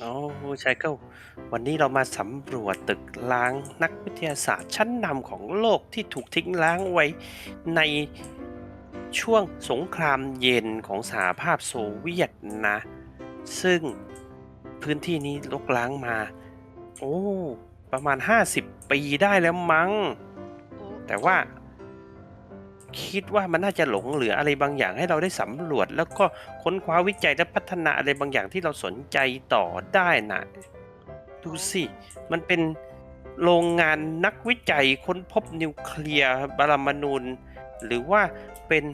โอ้ใชายเกิลวันนี้เรามาสำรวจตึกล้างนักวิทยาศาสตร์ชั้นนำของโลกที่ถูกทิ้งล้างไว้ในช่วงสงครามเย็นของสหภาพโซเวียตนะ ซึ่งพื้นที่นี้ลกล้างมา โอ้ ประมาณ 50 ปีได้แล้วมั้ง แต่ว่า คิดว่ามันน่าจะหลงเหลืออะไรบางอย่างให้เราได้สำรวจ แล้วก็ค้นคว้าวิจัยและพัฒนาอะไรบางอย่างที่เราสนใจต่อได้นะดูสิมันเป็นโรงงานนักวิจัยค้นพบนิวเคลียร์บารมานูนหรือว่าเป็น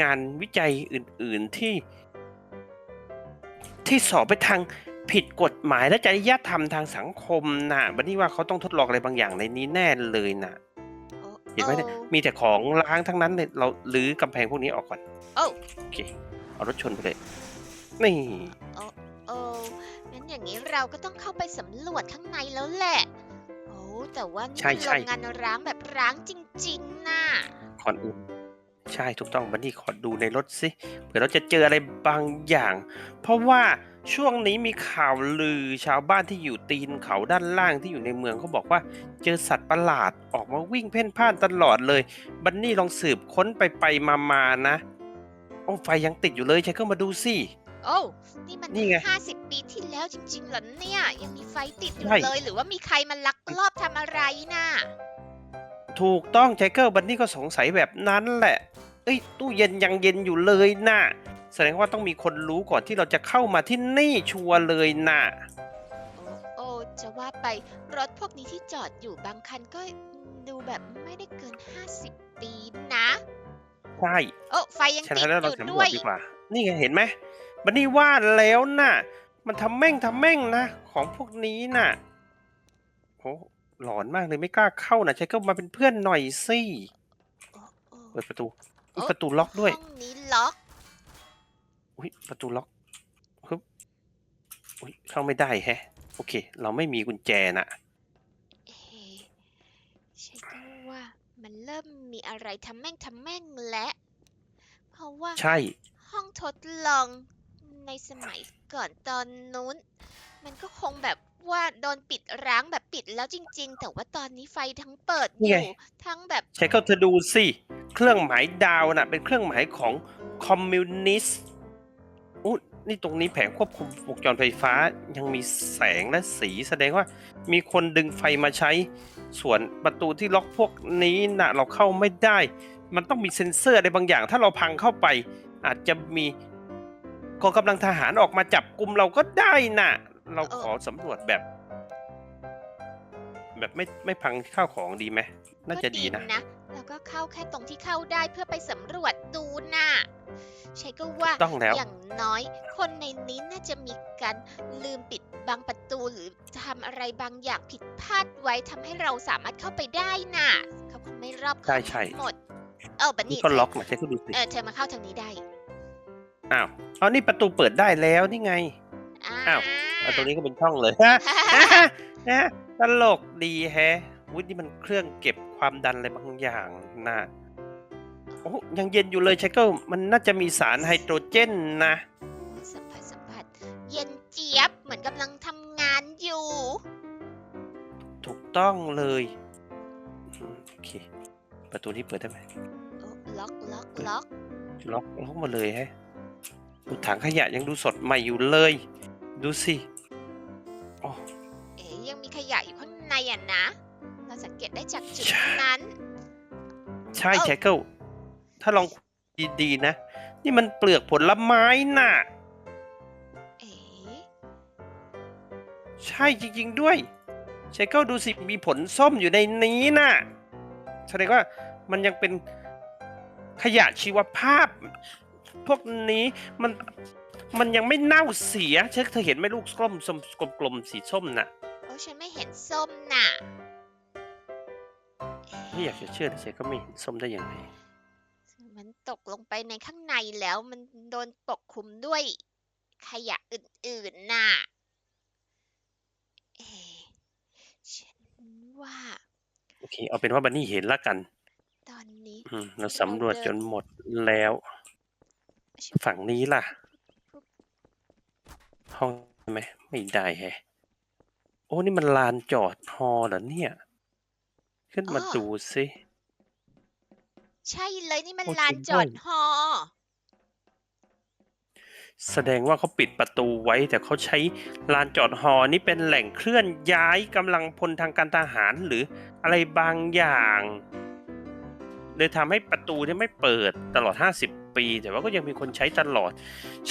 งานวิจัยอื่น ๆที่ ที่สอบไปทางผิดกฎหมายและจริยธรรมทางสังคมนะบันนี้ว่าเขาต้องทดลองอะไรบางอย่างในนี้แน่เลยน่ะ เห็นไหมเนี่ยมีแต่ของล้างทั้งนั้นเลยเราลื้อกำแพงพวกนี้ออกก่อนโอ้ โอเค เอารถชนไปเลย นี่ โอ้งั้นอย่างนี้เราก็ต้องเข้าไปสำรวจข้างในแล้วแหละ โอ้แต่ว่านี่ใช่มันใช่โรงงานร้างแบบร้างจริงๆน่ะขอนอื่น ใช่ถูกต้องบันนี่ขอดูในรถสิเผื่อเราจะเจออะไรบางอย่าง เพราะว่าช่วงนี้มีข่าวลือชาวบ้านที่อยู่ตีนเขาด้านล่างที่อยู่ในเมืองเขาบอกว่า เจอสัตว์ประหลาดออกมาวิ่งเพ่นพ่านตลอดเลย บันนี่ลองสืบค้นไปไปมามาๆนะ โอ้ไฟยังติดอยู่เลยใช้ก็มาดูสิ โอ้ นี่มันนี่ไงห้าสิบปีที่แล้วจริงๆเหรอเนี่ย ยังมีไฟติดอยู่ใช่ เลย หรือว่ามีใครมาลักลอบทำอะไรน่ะ ถูกต้องไจเกิลบันนี่ก็สงสัยแบบนั้นแหละ เอ้ยตู้เย็นยังเย็นอยู่เลยนะ่ะแสดงว่าต้องมีคนรู้ก่อนที่เราจะเข้ามาที่นี่ชัวร์เลยนะ่ะโอ้โอ้จะว่าไปรถพวกนี้ที่จอดอยู่บางคันก็ดูแบบไม่ได้เกิน 50 ปีนะ ใช่โอ้ไฟยังฉะตินั้ดนแล้วอเรายู่สำรด้ววจย ดีกว่า นี่ไงเห็นไหมบันนี่ว่าแล้วน่ะ มันทำแม่งทำแม่งนะ ของพวกนี้น่ะโอ้ หลอนมากเลยไม่กล้าเข้านะใช้ก็มาเป็นเพื่อนหน่อยสิโอ้โอ้เปิดประตูอุ๊ยโอ๊ะประตูล็อกด้วยห้องนี้ล็อกอุ้ยประตูล็อกฮึบอุ้ยเข้าไม่ได้แฮะ โอเค เราไม่มีกุญแจน่ะเอ๊ะฉันก็ว่ามันเริ่มมีอะไรทำแม่งทำแม่งและเพราะว่า ใช่ ห้องทดลองในสมัยก่อนตอนนู้น มันก็คงแบบ ว่าโดนปิดร้างแบบปิดแล้วจริง ๆ แต่ว่าตอนนี้ไฟทั้งเปิดนี่อไงยู่ทั้งแบบใช้เขาเธอดูสิ เครื่องหมายดาวน่ะ เป็นเครื่องหมายของคอมมิวนิสต์อู้นี่ตรงนี้แผงควบคุมวงจรไฟฟ้ายังมีแสงและสีแสดงว่า มีคนดึงไฟมาใช้ ส่วนประตูที่ล็อกพวกนี้น่ะเราเข้าไม่ได้ มันต้องมีเซ็นเซอร์อะไรบางอย่าง ถ้าเราพังเข้าไป อาจจะมีกองกำลังทหารออกมาจับกลุ่มเราก็ได้น่ะ เราขอสำรวจแบบ แบบไม่ไม่พังข้าวของดีไหมน่าจะดีนะแล้วก็เข้าแค่ตรงที่เข้าได้เพื่อไปสำรวจดูน่ะใช่ก็ว่าต้องแล้วอย่างน้อย คนในนี้น่าจะมีการลืมปิดบังประตูหรือทำอะไรบางอย่างผิดพลาดไว้ทำให้เราสามารถเข้าไปได้น่ะเขาคงไม่รอบคอบใช่ใช่ทั้งหมดเออบันนี่นี่ก็ล็อกนะใช้ก็ดูสิเออเธอมาเข้าทางนี้ได้อ้าวเอานี่ประตูเปิดได้แล้วนี่ไงอ้าวเอา ตรงนี้ก็เป็นช่องเลยฮะฮะตลกดีแฮะวุ้ยนี่มันเครื่องเก็บความดันอะไรบางอย่างนะโอ้ยังเย็นอยู่เลยใช้ก็มันน่าจะมีสารไฮโดรเจนนะสัมผัสสัมผัสเย็นเจี๊ยบเหมือนกำลังทำงานอยู่ ถูกต้องเลยอืมโอเคประตูนี้เปิดได้ไหมโอ้ล็อกล็อกล็อกล็อกล็อกหมาเลยฮะดูถังขยะยังดูสดใหม่อยู่เลย ดูสิอ๋อเอ๋ยังมี ขยะอยู่ข้างในอะนะ เราสังเกตได้จากจุดใช่นั้น ใช่เอ้า แชเกิลถ้าลองดีๆนะ นี่มันเปลือกผลไม้น่ะ เอ๋ใช่จริง ๆ ด้วยเชเกิลดูสิมีผลส้มอยู่ในนี้น่ะแสดงว่ามันยังเป็นขยะชีวภาพ พวกนี้มันมันยังไม่เน่าเสียเช็คเธอเห็นไหมลูกกลมส้มกลมๆสีส้มน่ะโอ้ ฉันไม่เห็นส้มน่ะนที่อยากจะเชื่อแต่เชก็ไม่เห็นส้มได้ยังไงมันตกลงไปในข้างในแล้วมันโดนปกคลุมด้วย ขยะอื่นๆน่ะ เอะฉันว่า โอเค เอาเป็นว่าบันนี่เห็นละกัน ตอนนี้ อืมเราสำรวจจนหมดแล้ว ฝั่งนี้ล่ะ ห้องไหมไม่ได้แฮะ โอ้ นี่มันลานจอดฮอเหรอเนี่ย ขึ้นมาอ้อดูสิใช่เลยนี่มันโอ้ลานจริงจอดด้วยฮอ แสดงว่าเขาปิดประตูไว้ แต่เขาใช้ลานจอดฮอนี่เป็นแหล่งเคลื่อนย้ายกำลังพลทางการทหารหรืออะไรบางอย่างเลยทำให้ประตูเนี่ยไม่เปิดตลอด 50 ปี แต่ว่าก็ยังมีคนใช้ตลอด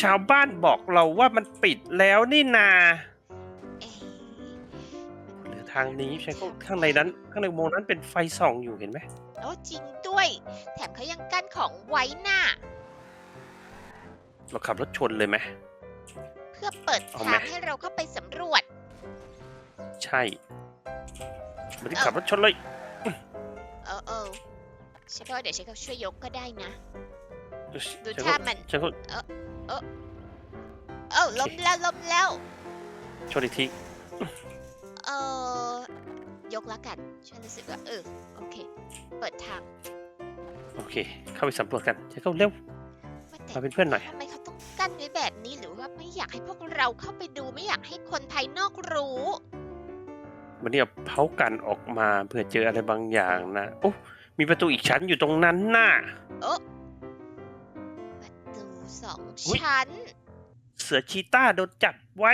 ชาวบ้านบอกเราว่ามันปิดแล้วนี่นาเอ๊ะหรือทางนี้ใช่ก็ข้างในนั้น ข้างในอุโมงค์นั้นเป็นไฟส่องอยู่เห็นไหมโอ้จริงด้วย แถมเขายังกั้นของไว้น่ะ เราขับรถชนเลยไหม เพื่อเปิดเอาไหม ทางให้เราเข้าไปสำรวจ ใช่ไมันขับรถชนเลยเออเออใช่ก็เดี๋ยวฉันก็ช่วยยกก็ได้นะ ดูฉันท่าก็มัน ฉันก็เออล้มแล้วล้มแล้วชนอีกทีเออย กแล้วกันฉันรู้สึกว่าเออโอเค เปิดทางโอเค เข้าไปสำรวจกันฉันก็เร็ว ว่าแต่มาเป็นเพื่อนหน่อย ทำไมเขาต้องกั้นไว้แบบนี้หรือว่าไม่อยากให้พวกเราเข้าไปดูไม่อยากให้คนภายนอกรู้ วันนี้เอาเผากันออกมาเพื่อเจออะไรบางอย่างนะโอ้มีประตูอีกชั้นอยู่ตรงนั้นน่ะ ประตูสองอุ๊ย ชั้น เสือชีต้าโดนจับไว้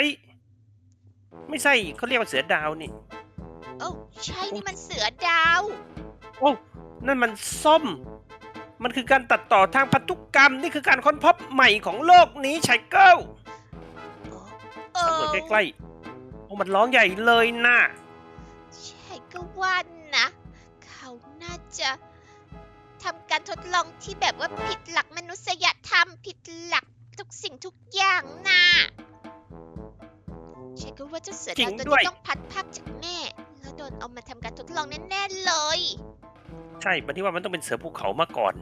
ไม่ใช่เขาเรียกว่าเสือดาวนี่ โอ้ใช่นี่มันเสือดาว โอ้นั่นมันส้ม มันคือการตัดต่อทางพันธุกรรมนี่คือการค้นพบใหม่ของโลกนี้ไชเกิลโอ้สำรวจใกล้ๆโอ้มันร้องใหญ่เลยน่ะใช่ก็ว่านะ เขาน่าจะทำการทดลองที่แบบว่าผิดหลักมนุษยธรรมผิดหลักทุกสิ่งทุกอย่างนะฉันก็ว่าเจ้าเสือจริดาวงตัวด้วยนี้ต้องพัดภาคจากแม่ แล้วโดนเอามาทำการทดลองแน่ๆเลย ใช่บันที่ว่ามันต้องเป็นเสือภูเขามาก่อน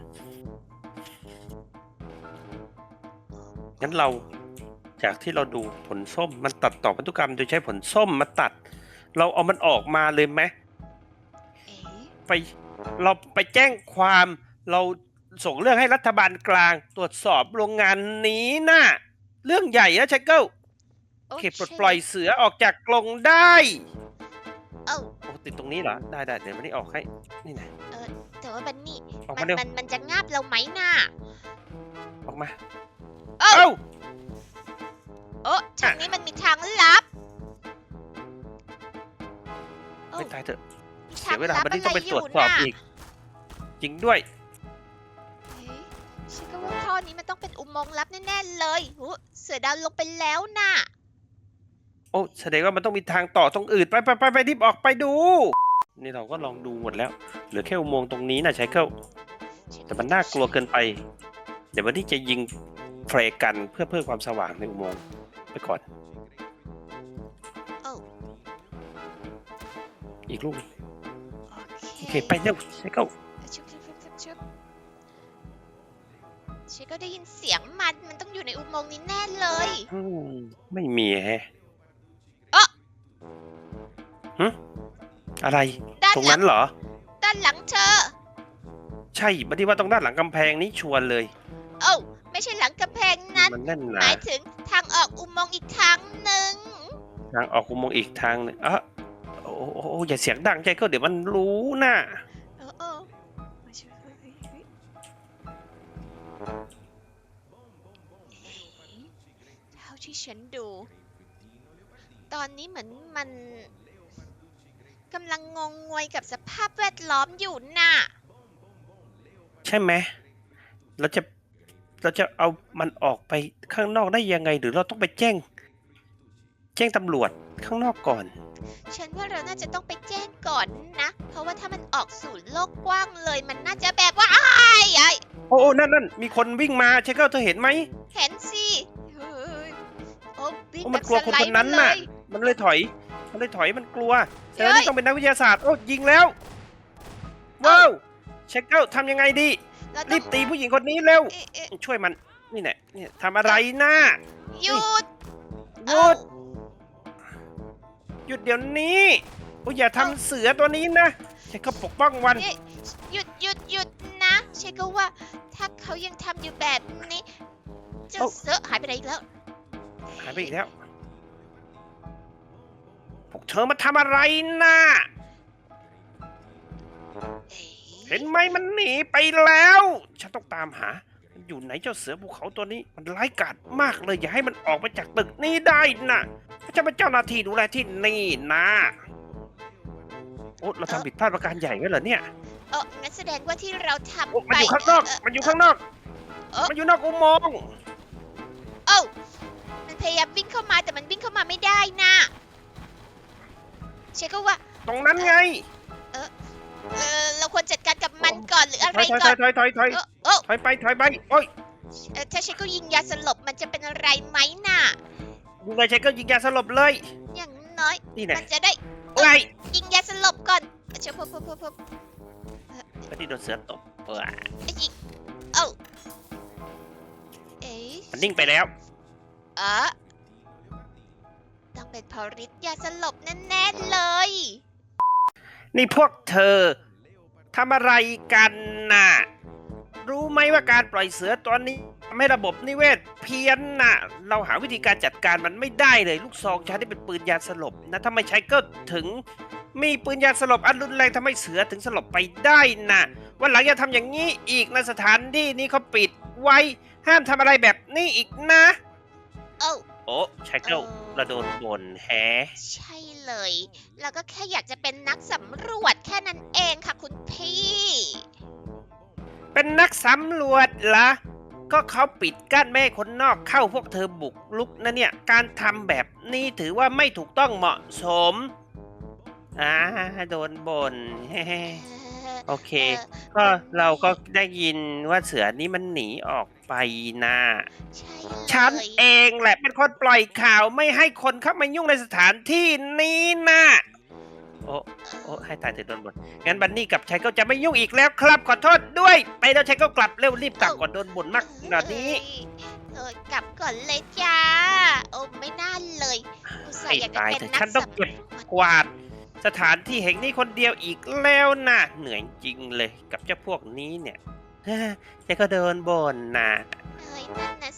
งั้นเราจากที่เราดูผลส้มมันตัดต่อพันธุกรรมโดยใช้ผลส้มมาตัด เราเอามันออกมาเลยไหมเอ๊ะไปเราไปแจ้งความเราส่งเรื่องให้รัฐบาลกลาง ตรวจสอบโรงงานนี้น่ะเรื่องใหญ่นะชักเกิลโอ้เขตปลดใช่ปล่อยเสือออกจากกรงได้ เอ้าโอ้ติดตรงนี้เหรอ ได้ได้เดี๋ยววันนี้ออกให้ นี่นะแต่ว่าบันนี่ออกมัมานเร็วมันมันจะงาบเราไหมน่ะออกมา เอ้า เอ้า โอ้ทางนี้มันมีทางลับโอ้ไปตายเถอะมีเสีทางยเวลาลับวันอะนี้ไรต้องไปอตรวยู่จสอบน่ะอีก จริงด้วยเอ๊ะฉันก็ว่าท่อนี้มันต้องเป็นอุโมงค์ลับแน่ๆเลยหูเสือดาวลงไปแล้วน่ะ โอ้แสดงว่ามันต้องมีทางต่อตรงอื่นไปไปไปไปรีบออกไปดู นี่เราก็ลองดูหมดแล้ว เหลือแค่อุโมงค์ตรงนี้นะใช้เข้าแต่มันน่ากลัวเกินไป เดี๋ยววันนี้จะยิงแฟร์กันเพื่อเพิ่มความสว่างในอุโมงค์ไปก่อนเอ้าอีกลูกโอโอเคเคไปเร็วใช้เข้าชุบชุบชุบชุบชุบฉันก็ได้ยินเสียงมัน มันต้องอยู่ในอุโมงค์นี้แน่เลยอืมไม่มีแฮะเอ๊ะ หึอะไร ด้านตรงหลันั้นเหรอ ด้านหลังเธอ ใช่บันที่ว่าตรงด้านหลังกำแพงนี้ชวนเลยเอ้าไม่ใช่หลังกำแพงนั้น มันแน่นหหนา มายถึงทางออกอุโมงค์อีกทางหนึ่งทางออกอุโมงค์อีกทางหนึงอะโอ้โหโอ้โหอย่าเสียงดังใจก็เดี๋ยวมันรู้นะเออเออมาช่วยเฮ้ยเฮ้ยเฮ้ยเอ๊ะเท่าที่ฉันดู ตอนนี้เหมือนมัน กำลังงงงวยกับสภาพแวดล้อมอยู่น่ะ ใช่ไหมเราจะเราจะเอามันออกไปข้างนอกได้ยังไง หรือเราต้องไปแจ้ง แจ้งตำรวจข้างนอกก่อน ฉันว่าเราน่าจะต้องไปแจ้งก่อนนะ เพราะว่าถ้ามันออกสู่โลกกว้างเลย มันน่าจะแบบว่าอ้ายอ้ายโอ้โอ้นั่นนั่นมีคนวิ่งมาเชคเกิลเธอเห็นไหม เห็นสิเฮ้ยโอ้วิ่งโอ้แบมันบกลัวสคนไลคนด์นั้นมาน่ะเลยมันเลยถอย มันเลยถอยมันกลัวแต่ เฮ้ยนี่ต้องเป็นนักวิทยาศาสตร์โอ้ยิงแล้วว้าวเชคเกิลทำยังไงดีเราต้รีองบตีผู้หญิงคนนี้เร็วเอ๊ะเอ๊ะช่วยมันนี่แหละเนี่ยทำอะไรนะหยุดหยุดหยุดเดี๋ยวนี้โอ้ยอย่าทำเสือตัวนี้นะฉันก็ปกป้องวันเอ๊ะหยุดหยุดหยุดนะเชคก็ว่า ถ้าเขายังทำอยู่แบบนี้เจะเอ้าเซอะหายไปไหนอีกแล้วหายไปอีกแล้ว พวกเธอมาทำอะไรนะเห็นไหมมันหนีไปแล้ว ฉันต้องตามหา มันอยู่ไหนเจ้าเสือภูเขาตัวนี้ มันร้ายกาจมากเลย อย่าให้มันออกไปจากตึกนี้ได้นะจะเป็นเจ้าหน้าที่ดูแลที่นี่นะ โอ้เราทำผิดพลาดประการใหญ่ไว้เหรอเนี่ยเอองั้นแสดงว่าที่เราทำโอ้ไปมันอยู่ข้างนอกเมันอยู่ข้างนอกเออมันอยู่นอกอุโมงค์เอ้ามันพยายามวิ่งเข้ามาแต่มันวิ่งเข้ามาไม่ได้นะ เชคก็ว่า ตรงนั้นไงเออเราควรจัดการกับมันก่อนหรืออะถไรอยถอยก่อนถอยถอยถอยเออเออถอยไปถอยไปโอ้ยเออถ้าเชคก็ยิงยาสลบมันจะเป็นอะไรไหมน่ะ ยิงเลยใช้ก็ยิงยาสลบเลย อย่างน้อยนี่แน่มันจะได้โอ้ยยิงยาสลบก่อนเชคพบพบพบพบแล้วที่โดนเสือตบเออไอ้ยิงเอ้าเอ๊ะมันนิ่งไปแล้วเออต้อง เป็นเพอฤทธิ์ยาสลบแน่ๆเลย นี่พวกเธอทำอะไรกันน่ะ รู้ไหมว่าการปล่อยเสือตัวนี้ทำให้ระบบนิเวศเพี้ยนน่ะ เราหาวิธีการจัดการมันไม่ได้เลย ลูกซองช้ได้เป็นปืนยาสลบนะถ้าไม่ใช้ก็ถึง มีปืนยาสลบอันรุนแรงทำให้เสือถึงสลบไปได้น่ะ วันหลังอย่าทำอย่างนี้อีกนะสถานที่นี้เขาปิดไว้ห้ามทำอะไรแบบนี้อีกนะ โอ้ใช้เก้าเราโดนบ่นแฮะใช่เลย เราก็แค่อยากจะเป็นนักสำรวจแค่นั้นเองค่ะคุณพี่ เป็นนักสำรวจละก็เขาปิดกั้นไม่ให้คนนอกเข้าพวกเธอบุกลุกนะเนี่ย การทำแบบนี้ถือว่าไม่ถูกต้องเหมาะสม อ่า โดนบน่น โอเค ก็เราก็ได้ยินว่าเสือนี้มันหนีออกไปนะใช่ฉันเลยเองแหละเป็นคนปล่อยข่าวไม่ให้คนเข้ามายุ่งในสถานที่นี้นะโอ้โอ้ให้ตายเถอะโดนบนงั้นบันนี่กับชัยก็จะไม่ยุ่งอีกแล้วครับ ขอโทษด้วยไปแล้วชัยก็กลับเร็วรีบกลับก่อนโดนบ่นมากขนาดนี้ เออกลับก่อนเลยจ้า โอ้ไม่น่าเลยอุตส่าห์อยากจะเป็นให้ตายเถอะนักฉันต้องเก็บสำรวจกวาด สถานที่แห่งนี้คนเดียวอีกแล้วนะเหนื่อยจริงเลยกับเจ้าพวกนี้เนี่ยแค่ก็เดินบ่นนะเอ้ยนั่นนะ